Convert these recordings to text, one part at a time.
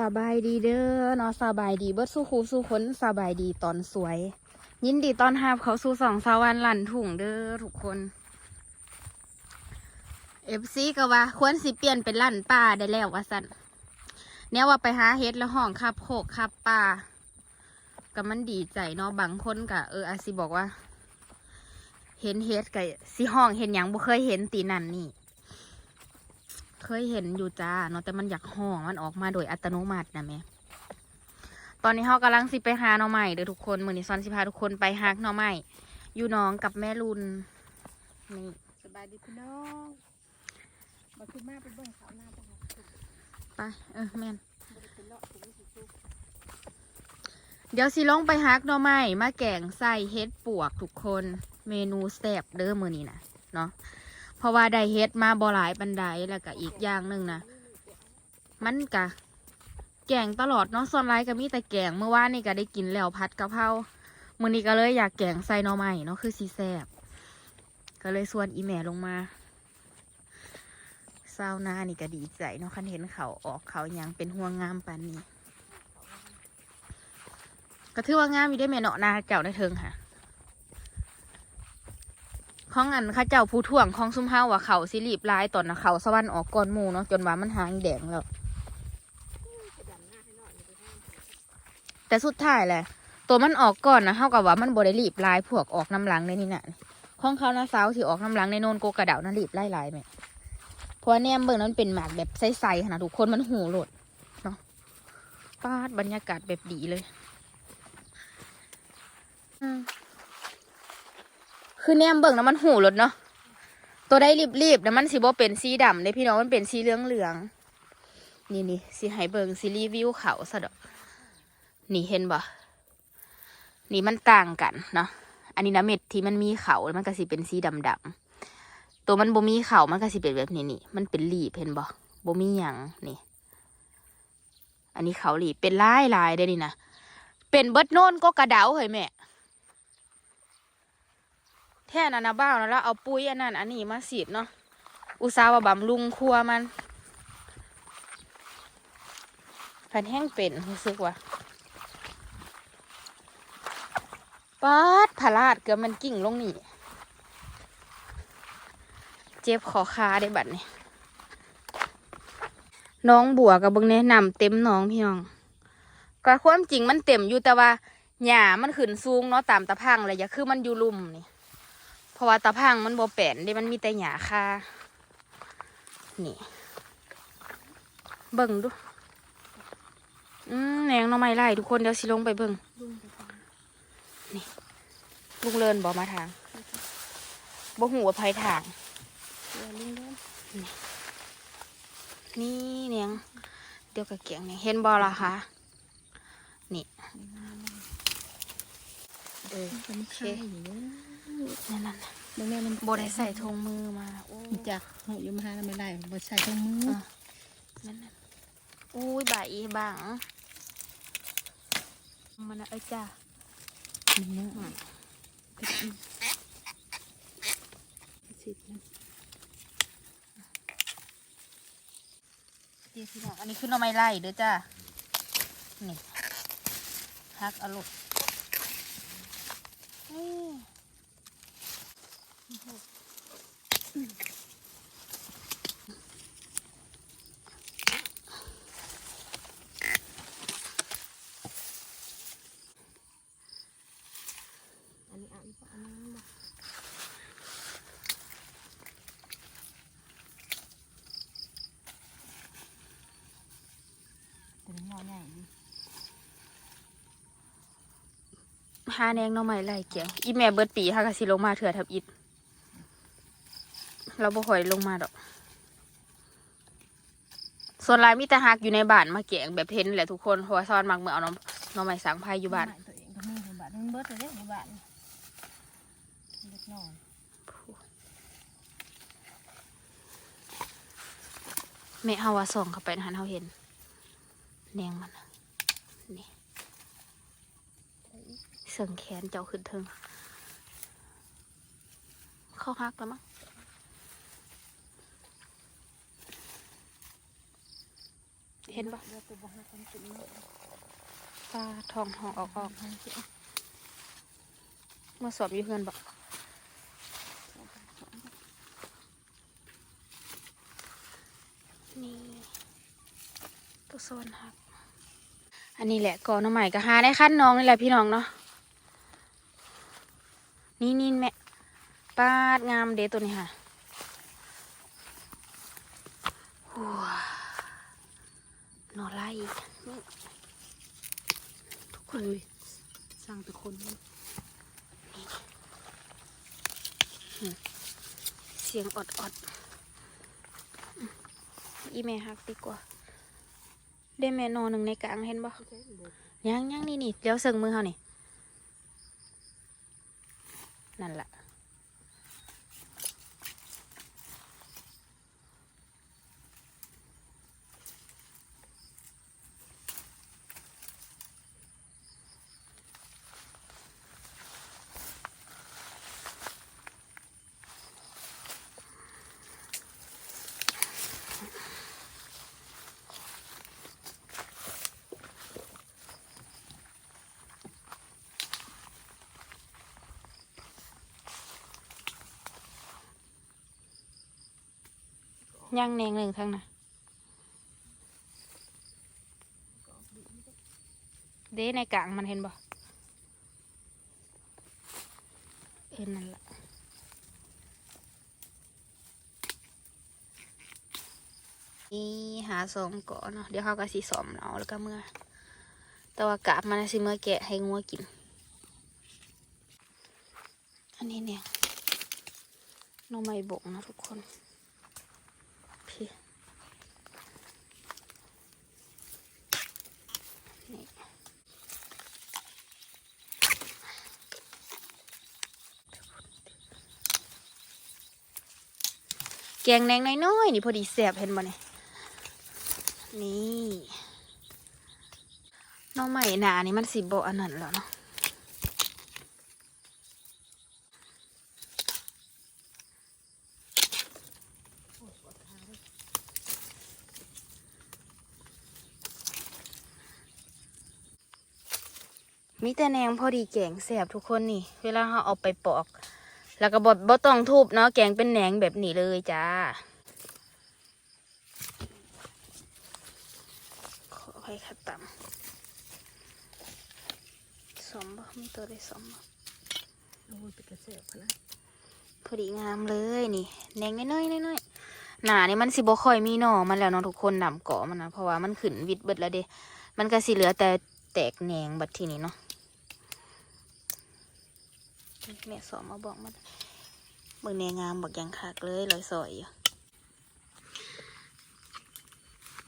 สบายดีเด้อเนาะสบายดีเบิดสู้คูสู้คนสบายดีตอนสวย ยินดีตอนหาบเขาสู่สองสาวรรค์หลั่นถุงเด้อทุกคนเอฟซีก็ว่า ควรสิเปลี่ยนเป็นลั่นป่าได้แล้วว่าสันเนี่ยว่าไปหาเฮ็ดแล้วห้องขับโขกขับป่าก็มันดีใจเนาะบางคนก็เอออาสิบอกว่า เห็นเฮ็ดกับสิห้องเห็นหยังบ่เคยเห็นตีนันนี่ เคยเห็นอยู่จ้าเนาะแต่มันอยากห้องมันออกมาโดยอัตโนมัตินะแม่ตอนนี้เขากำลังสิไปหาหน่อไม้เด้อทุกคนมือนี้ซอนสิพาทุกคนไปหักหน่อไม้อยู่น้องกับแม่รุนนี่สบายดีพี่น้องมาขึ้นมาไปเบิ่งเขาหน้าบ้านไปเออแม่นบริเป็นเลาะถึงสิซุกเดี๋ยวสิลงไปหักหน่อไม้มาแกงใส่เฮ็ดปวกทุกคน เมนูแซ่บเด้อมือนี้นะเนาะ เพราะว่าได้เฮ็ดมาบ่หลายปันไดแล้วก็อีกอย่างหนึ่งนะมันกะ แกงตลอดเนาะส่วนไรก็มีแต่แกงเมื่อวานนี่ก็ได้กินแล้วพัดกะเพรามื้อนี้ก็เลยอยากแกงใส่หน่อไม้เนาะคือสีแซบก็เลยส่วนอีแม่ลงมาเศร้าหน้านี่ก็ดีใจเนาะคันเห็นเขาออกเขายังเป็นห่วงงามปานนี้ ก็ถือว่างามอยู่ได้แม่เนาะนาเจ้าในเทิงค่ะ ของอันข้าเจ้าผู้ถ่วงของซุ้มเฮาว่าเขาสิรีบลายตอนนะเขาสวรรค์ออกก่อนหมูเนาะจนว่ามันหางแดงแล้ว แต่สุดท้ายแหละตัวมันออกก่อนนะเท่ากับว่ามันบริรีบลายพวกออกน้ำหลังในนี่น่ะของเขานะสาวที่ออกน้ำหลังในโนนโกกระเดานะรีบไล่ลายไหมเพราะแนมเบิ่งนั้นเป็นหมากแบบใสๆนาดทุกคนมันหูหลดเนาะปาดบรรยากาศแบบดีเลย อืม คือแนมเบิ่งนะมันหูโหลดเนาะตัวได้รีบๆนะมันสิบ่เป็นสีดำเลยพี่น้องมันเป็นสีเหลืองๆนี่นี่สิให้เบิ่งสิรีวิวเขาซะดอกนี่เห็นบ่นี่มันต่างกันเนาะอันนี้นะเม็ดที่มันมีเขามันก็สิเป็นสีดำๆตัวมันโบมีเขามันก็สิเป็นแบบนี้นี่มันเป็นหลีบเห็นบ่บ่มีหยังนี่ อันนี้เขาหลีบเป็นลายลายได้นี่นะเป็นเบิดโน่นก็กระเดาเฮ้ยแม่ แท่นั้นนะบ้าวนะแล้วเอาปุ๋ยอันนั้นอันนี้มาสีดเนาะอุตส่าห์ว่าบำรุงครัวมันแผ่นแห้งเป็นรู้สึกว่าป๊าดพลาดเกือบมันกิ่งลงนี่เจ็บขอคาได้บัดนี่น้องบัวกับเบิ่งแนะนำเต็มน้องพี่น้องก็ความจริงมันเต็มอยู่แต่ว่าหญ้ามันขึ้นสูงเนาะตามตะพังเลยอย่าคือมันอยู่ลุ่มนี่ ราะว่าตะพังมันบ่แป่นเด้มันมีแต่หญ้าคานี่ เบิ่งดู อืมแหนงน่องไม้ไล่ทุกคนเดี๋ยวสิลงไปเบิ่งลุงไปฟังลุงเลินบอกมาทางบ่หูว่าภัยทาง นี่เนียงเดี๋ยวกับเกียงเนี่เห็นบอละคะนี่ เออมันคายอเด้อ นั่นนั่นบางแม่มันโบได้ใส่ธงมือมาโอ้จากเขาอยู่มาหาแล้วไม่ได้บ่ใส่ถุงมือนั่นนั่นอุ้ยบ่ายอีบังมันนะเอ้ยจ้ามันเนาะสิบนะเดี๋ยวพี่น้องอันนี้คือหน่อไม้ไล่เด้อจ้า นี่ฮักเอาลู กนี่อันนี้อ่านอันนั้นบ่เป็นหม้อใหญ่ดิหาแนงน่อไม้ไล่เกี่ยว อีแม่เบิดปีฮากะสิลงมาเถื่อทับอิด เราบ่ค่อยลงมาดอก ส่วนหลายมีแต่ฮักอยู่ในบ้านมาเกี่ยงแบบเห็นแหละทุกคนเพราะว่าซ้อนมักเมื่อเอาหน้องน้องไม้สังไพอยู่บ้านตัวเองก็มีในบ้านมันเบิดเลยเด้อในบ้านเล็กน้อยแม่เฮาว่าส่องเข้าไปนะหันเฮาเห็นแนงมันน่ะนี่เสิงแขนเจ้าขึ้นเทิงเข้าฮักแล้วมั้ง เห็นปะตาะปลาทองห่อออกออกเมื่อสอบอยู่เพื่อนบอกนี่ตัวโซนครับ อันนี้แหละก่อนน้ำใหม่ก็หาได้ขั้นน้องนี่แหละพี่น้องเนาะ นี่นี่แม่ปาดงามเด้ตัวนี้ค่ะว้านอนไล่อีกนี่ทุก คนเลยสร้างแต่คนเสียงอดอดอีเมฮักดีกว่าได้แม่นอนหนึ่งในกลางเห็นบ่ยังยังนี่นี่เดี๋ยวเสิงมือเขานี่นั่นแหละ ยังแนงหนึ่งทั้งน่ะเด้ในกลางมันเห็นบ่เอ็นนั่นแหละนี่หาสองก่อนเนาะเดี๋ยวเขาก็สีสอมเอาแล้วก็เมื่อแต่ว่ากาบมันสิเมื่อแกะให้งัวกิน อันนี้เนี่ยน้องไม่บกนะทุกคน พี่นี่ แกงแดงน้อยๆนี่พอดีแสบเห็นบ่เนี่ยนี่น้องใหม่หนานี่มันสิบอันนั้นแล้วเนาะมีแต่แนงพอดีแกงแสบทุกคนนี่ เวลาเราเอาไปปอก แล้วก็บดบ่ต้องทุบเนาะแกงเป็นแหนงแบบนี้เลยจ้าขอให้ขัดต่ำสมบ่มีตัวได้สมบ่โอ้ยเป็นกระเสียบพะนะพอดีงามเลยนี่แหนงน้อยๆน้อยๆหนานี่มันสิบ่ค่อยมีหน่อมันแล้วเนาะทุกคนดำเกาะมันนะเพราะว่ามันขึ้นวิดเบิดแล้วเด้มันก็สิเหลือแต่แตกแหนงบัดทีนี้เนาะ แม่สอมมาบอกมันเบิ่งแนงามบอกยังคักเลยลอยสอยอยู่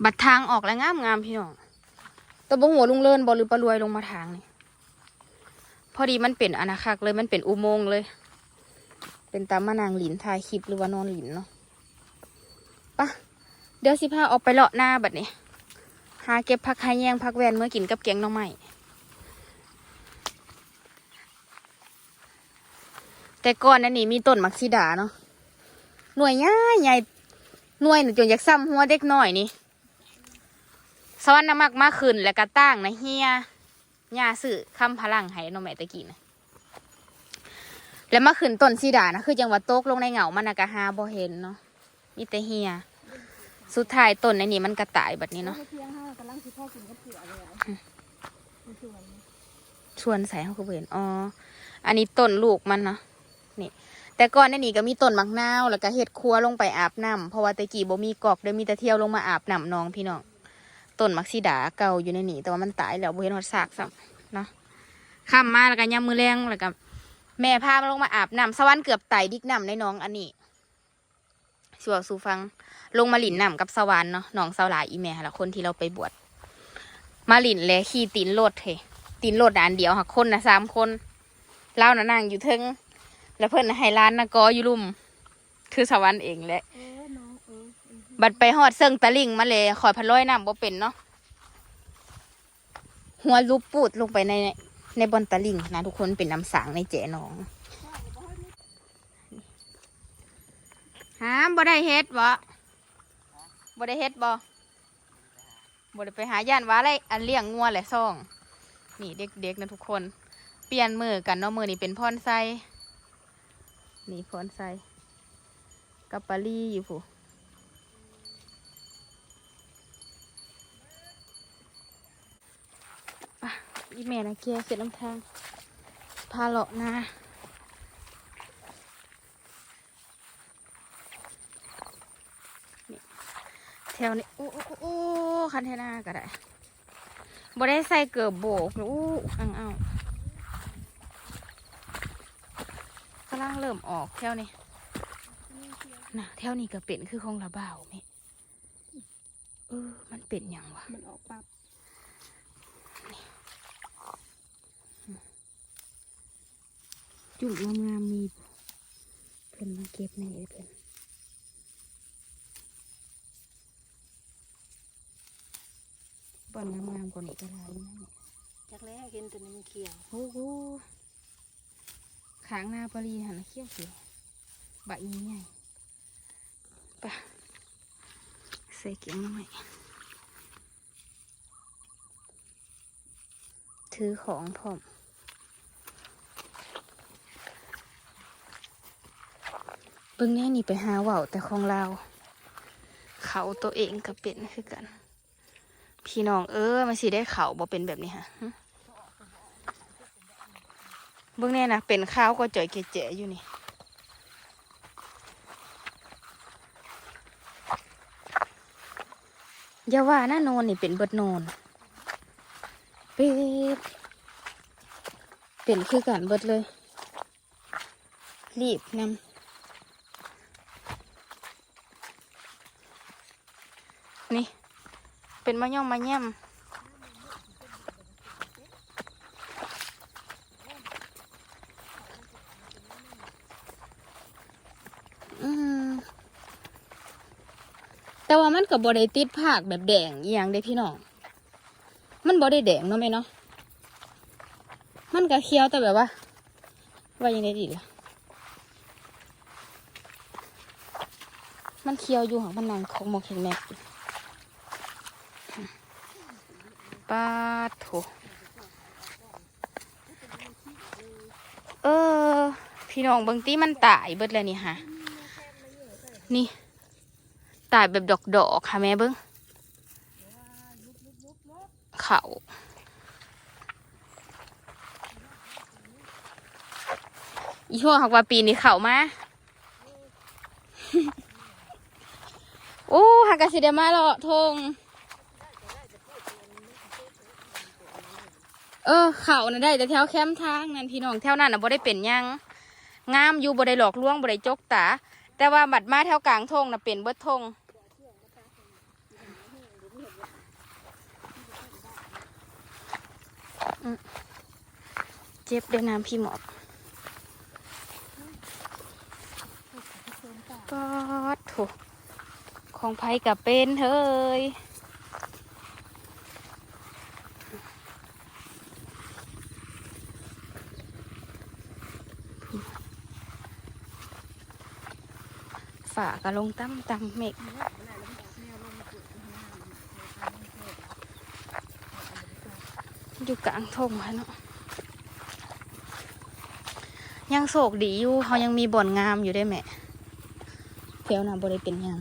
บัดทางออกแล้วงามงามพี่น้องตะบงหัวลุงเลินบอหรือปลารวยลงมาทางนี่พอดีมันเป็นอนาคักเลยมันเป็นอุโมงค์เลย เป็นตามมานางหลินถ่ายคลิปหรือว่านอนหลินเนาะปะเดี๋ยวสิพาออกไปเลาะหน้าบัดนี้หาเก็บผักหาแยงผักแวนเมื่อกินกับแกงน่อไม้ แต่ก่อนนั่นนี่มีต้นมักซิดาเนาะหน่วยใหญ่ใหญ่หน่วยหนึ่งจนอยากซ้ำหัวเด็กน้อยนี่สวรรค์น้ำมักมาขึ้นแล้วก็ตั้งนะเฮียหญ้าสื่อคำพลังให้หน้องแม่ตะกี้นะแล้วมาขึ้นต้นซิดานะคือจังหวัดโต๊กลงในเหงามันนะกะหาบ่เห็นเนาะมีแต่เฮียสุดท้ายต้นในนี้มันกระต่ายแบบนี้เนาะเที่ยงห้ากำลังสิพ่อกินกับเผือกเลยอะมันคือวันนี้ชวนใส่เขาก็เห็นอ๋ออันนี้ต้นลูกมันเนาะนี่ แต่ก่อนในนี้ก็มีต้นมักนาวแล้วก็เห็ดครัวลงไปอาบน้ำเพราะว่าตะกี้บ่มีกอกเดี๋ยวมีแต่เที่ยวลงมาอาบน้ำน้องพี่น้องต้นมักซีดาเก่าอยู่ในนี้แต่ว่ามันตายแล้วบ่เห็นหอดซากซ้ำเนาะข้ามมาแล้วก็ยามมือแรงแล้วก็แม่พามาลงมาอาบน้ำสวรรค์เกือบไตดิกน้ำในน้องอันนี้สิบอกสู่ฟัง ลงมาหลินน้ำกับสวรรค์เนาะน้องสาวหลายอีแม่ละคนที่เราไปบวชมาหลินเลยขี่ตีนรถเฮตีนรถอันเดียวค่ะคนนะสามคนเล่านะนั่งอยู่เทึง แล้วเพื่อนน่ะให้ร้านนะกออยู่ลุ่ม คือสวรรค์เองแหละ เออน้องเออเออบัดไปหอดเซิงตะลิงมาเลยคอยพันร้อยน้ำบ่เป็นเนาะหัวลูกปูดลงไปในในบอนตะลิงนะทุกคนเป็นน้ำสางในเจหนองฮะบ่ได้เฮ็ดบ่บ่ได้เฮ็ดบ่บ่ได้ไปหาย่านว่าอะไรอันเลี้ยงงัวแหละซ่อง นี่เด็กๆนะทุกคน เปลี่ยนมือกันเนาะมือนี่เป็นพรไซ นี่พรไซกับปาลี่อยู่ผู้อีแม่นะเกียเสร็จลำทาง พาเลาะนานี่แถวนี้โอ้โอ้อู้คันเทนาก็ได้บ่ได้ใส่เกือบโบกโอ้อังเอากำลังเริ่มออกแถวนี้นะแถวนี้ก็เป็นคือของระเบาวนี่เออ มันเป็นหยังวะ มันออกปั๊บจุ่มงามๆมีเพิ่นมาเก็บในเพิ่นบ่อนงามๆกว่านี้ก็หลายอยู่นะเนี่ยจากแล้วเห็นตัวนี้มันเขียวโอ้โห ขางนาปรีหันเขี้ยวเขียวใบนี้ใหญ่ปะใส่เกียงหน่อยถือของพร้อมเบิ่งแน่นี่ไปหาเว่าวแต่ของเรา เขาตัวเองก็เป็นคือกัน พี่น้องเออมันสิได้เขาบ่เป็นแบบนี้ฮะ เบิ่งแน่นะเป็นข้าวก็จ่อยเจ๋ๆอยู่นี่อย่าว่านะโนนนี่เป็นเบิดโนนเป็ดเป็นคือกันเบิดเลย รีบนำนี่ เป็นมะย่อมมะแย่ม แต่ว่ามันกับบได้ติดผากแบบแดงอหย่างเด้พี่น้อง มันบได้แดงเนาะแม่เนาะ มันก็เคี้ยวแต่แบบว่า ว่ายังไงดีล่ะ มันเคี้ยวอยู่ของมันนังของมอกแข็งแม็กปาโถเออ พี่น้องเบางตีมันตายเบิดเลยนี่ฮะ นี่ ตายแบบดอกดอกๆค่ะแม่เบิ้งเขาอีช่วงหักว่าปีนี้เขามา โอ้หักกระสิเดมาเลาะทง เออ เขาน่ะได้แต่แถวแคมป์ทางนั่นพี่น้องแถวนั้นน่ะบ่ได้เป็นยังงามอยู่บ่ได้หลอกลวงบ่ได้จกตาแต่ว่าบัดมาแถวกลางทงน่ะเป็นเบิดทงอืม เจ็บด้วยน้ำพี่หมอบปอดโถของไผกับเป็นเฮ้ยฝากระลงตั้มตั้มเมฆ อยู่กลางทงค่ะเนาะยังโศกดีอยู่เขายังมีบ่อนงามอยู่ได้แม่เพียวนะบ่ได้เป็นยัง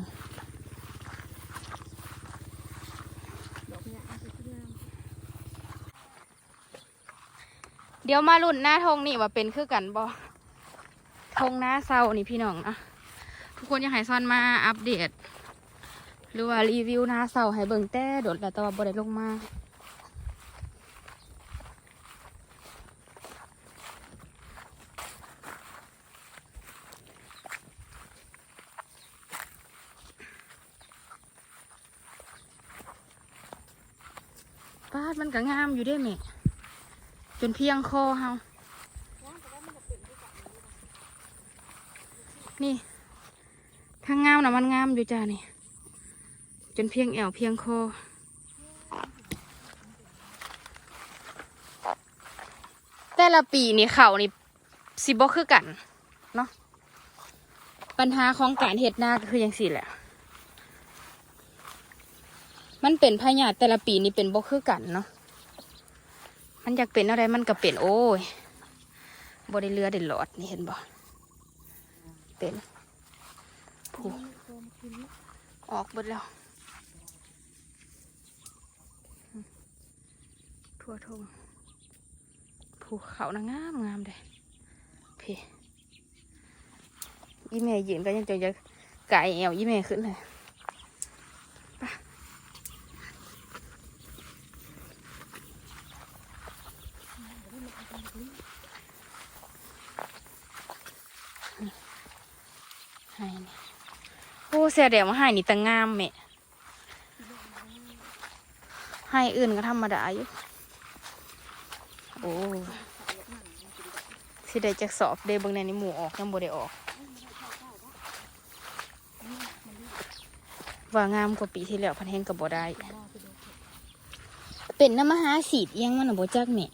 เดี๋ยวมาลุ่นหน้าทงนี่ว่าเป็นคือกันบ่ทงหน้าเศร้านี่พี่น้องนะทุกคนอยากให้ซ่อนมาอัปเดต หรือว่ารีวิวหน้าเสาให้เบิ่งแต่โดดแล้วแต่ว่าบ่ได้ลงมา ป้าดมันก็งามอยู่ด้วยแม่จนเพียงคอเฮานี่ทางงามนะมันงามอยู่จ้านี่ จนเพียงแอวเพียงคอแต่ละปีนี่เขานี่สิบ่คือกัน เนาะปัญหาของการเห็ดนาก็คืออย่างสี่แหละ มันเป็นพญาธิแต่ละปีนี่เป็นบ่คือกันเนาะมันอยากเป็นอะไรมันก็เป็นโอ้ยบ่ได้เรือได้หลอดนี่เห็นบ่เป็นผูออกเบิดแล้วทั่วทงภูเขานางามงามเลยพี่ยี่แม่ยืนก็ยังจะจะไก่แอวยี่แม่ขึ้นเลย ให้นี่โอ้เสียแดงมาให้นี่ตังงามแม่ให้อื่นก็ธรรมดาอยู่โอ้สิได้จักสอบเดเบิ่งในนี้หมูออกยังบ่ได้ออก ว่างามกว่าปีที่แล้วพันเฮงกับบ่ได้ เป็นน้ำมหาสีดเอียงมันน่ะบ่จักแหม่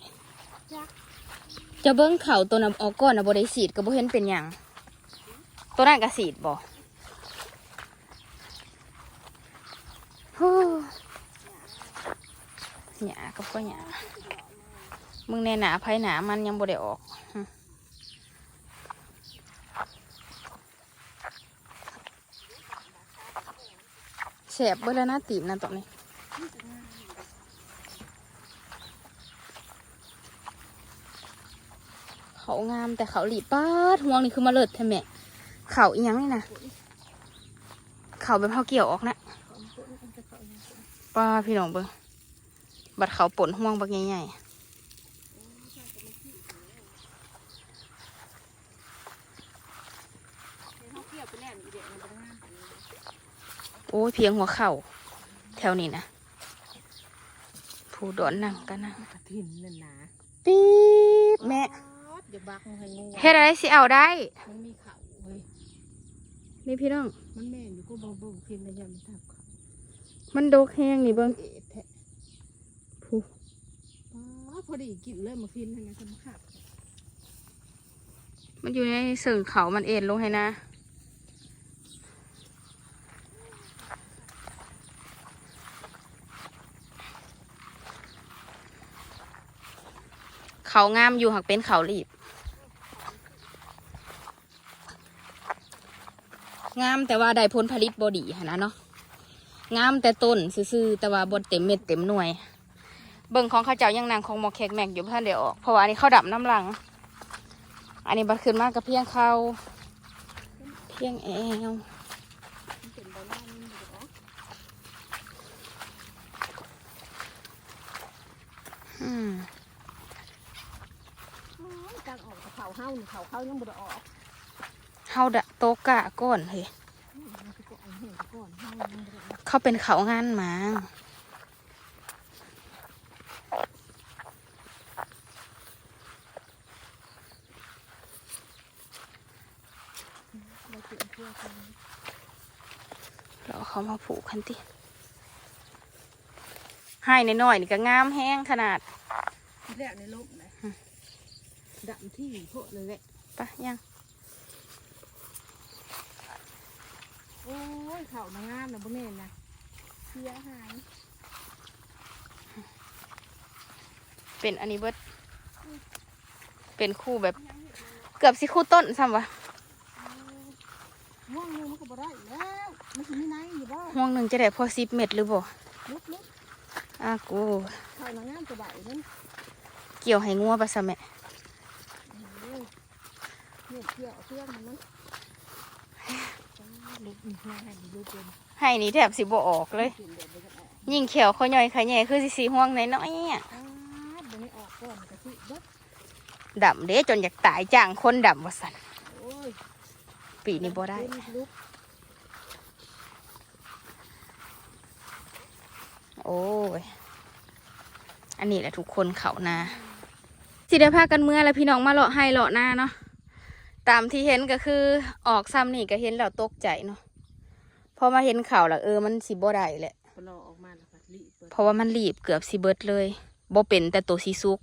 จะเบิ่งเขาตัวนั้นออกก่อนน่ะบ่ได้สีดก็บ่เห็นเป็นหยัง ตัวนั้นก็สีดบ่ฮู้หยากับก็หยามึงในหนาไผหนามันยังบ่ได้ออกหึแสบเบิดแล้วนะตีบนะตอนนี้เขางามแต่เขาหลีป้าดห่วงนี่คือมาเลิศแท้แม่ เขาอีหยังนี่นะเขาแบบเขาเกี่ยวออกนะป้าพี่น้องเบิ่งบัดเขาป่นห่วงบักใหญ่ๆโอ้ยเพียงหัวเข่า แถวนี้นะผู้ดอนนั่งก็นั่งกระถิ่นนั่นนะปี๊บแม่เดี๋ยวบักมันให้งูเฮ็ดอะไรสิเอาได้ มันมีเขาเว้ย นี่พี่น้อง มันแม่นอยู่ก็บ่เบิ่งฟินระยะมันทับเขามันโดกแห้งนี่เบิ้งเอ็ดแท้ผู้ป้าพอดีกินเลยมาฟินให้นะสำคัญมันอยู่ในเสื่งเขามันเอ็นลงให้นะ เขางามอยู่หักเป็นเขาหลีบ งามแต่ว่าได้ผลผลิตบอดีหนะเนาะงามแต่ต้นซื่อๆแต่ว่าบดเต็มเม็ดเต็มหน่วย เบิ่งของข้าเจ้ายังนางของหมอแขกแมกอยู่เพื่อนเดี๋ยวออกเพราะว่าอันนี้เข้าดับน้ำหลัง อันนี้บัดขึ้นมากกับเพียงเขาเพียงแอล มันเป็นใบหน้ามันอยู่เหรอ อืม อ๋อการออกกับเขาเฮานี่เขาเฮายังบ่ได้ออก เฮาดะโตกะก้อนเฮ้ยอืมมันสิก็เอาแห้งไปก่อนเฮายังบ่ได้ออกเขาเป็นเขางานหมาเราเปลี่ยนเพื่อกันเราเอาเขามาผูกคันติให้ในน้อยๆนี่ก็งามแห้งขนาดทีแรกในลบนะดำที่โพะเลยแหละปะยัง โอ้ย เขานางงามนะบ่แม่นนะเสียหายเป็นอันนี้เบิดเป็นคู่แบบ เกือบสิคู่ต้นซ้ำวะม่วงหนึงมันก็บ่ได้แล้วมันสิมีไหนอยู่บ่ห่วงหนึ่งจะได้พอสิบเม็ดหรือบ่ลุกลุกอากูเขานางงามตัวใบนั่นเกี่ยวให้งัวปะสะแม่โอ้ยเนี่ยเกี่ยวเอาเพื่อนมันนั้นลุกมีห้า ให้นี่แทบสิบ่ออกเลยกินเลยยิงเขียวเขาย่อยขาแย่คือสิสีห่วงน้อยๆอะอ้าเดี๋ยวนี้ออกก่อนกะทิเดำเด้จนอยากตายจ้างคนดำว่าสันปีนี้บ่ได้ โอ้ย อันนี้แหละทุกคนเขานาสิได้พากันเมื่อแล้วพี่น้องมาเลาะให้เลาะหน้าเนาะ ตามที่เห็นก็คือออกซ้ำนี่ก็เห็นแล้วตกใจเนาะพอมาเห็นข่าวแล้วเออมันสิบ่ได้แหละพอรอออกมาแล้วก็รีบเปิดเพราะว่ามันรีบเกือบสิเบิดเลยบ่เป็นแต่ตัวสีซุก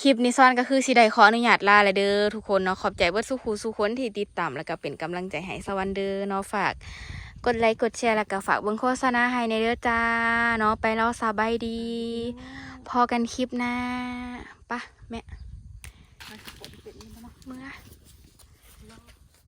คลิปนี้ซ้อนก็คือสิได้ขออนุญาตลาเลยเด้อทุกคนเนาะขอบใจเบิดสุขูสุคนที่ติดตามแล้วก็เป็นกำลังใจให้สวันเด้อเนาะฝากกกดไลค์กดแชร์แล้วก็ฝากเบิ่งโฆษณาให้ในเด้อจ้าเนาะไปแล้วสบายดี พอกันคลิปหน้าปะแม่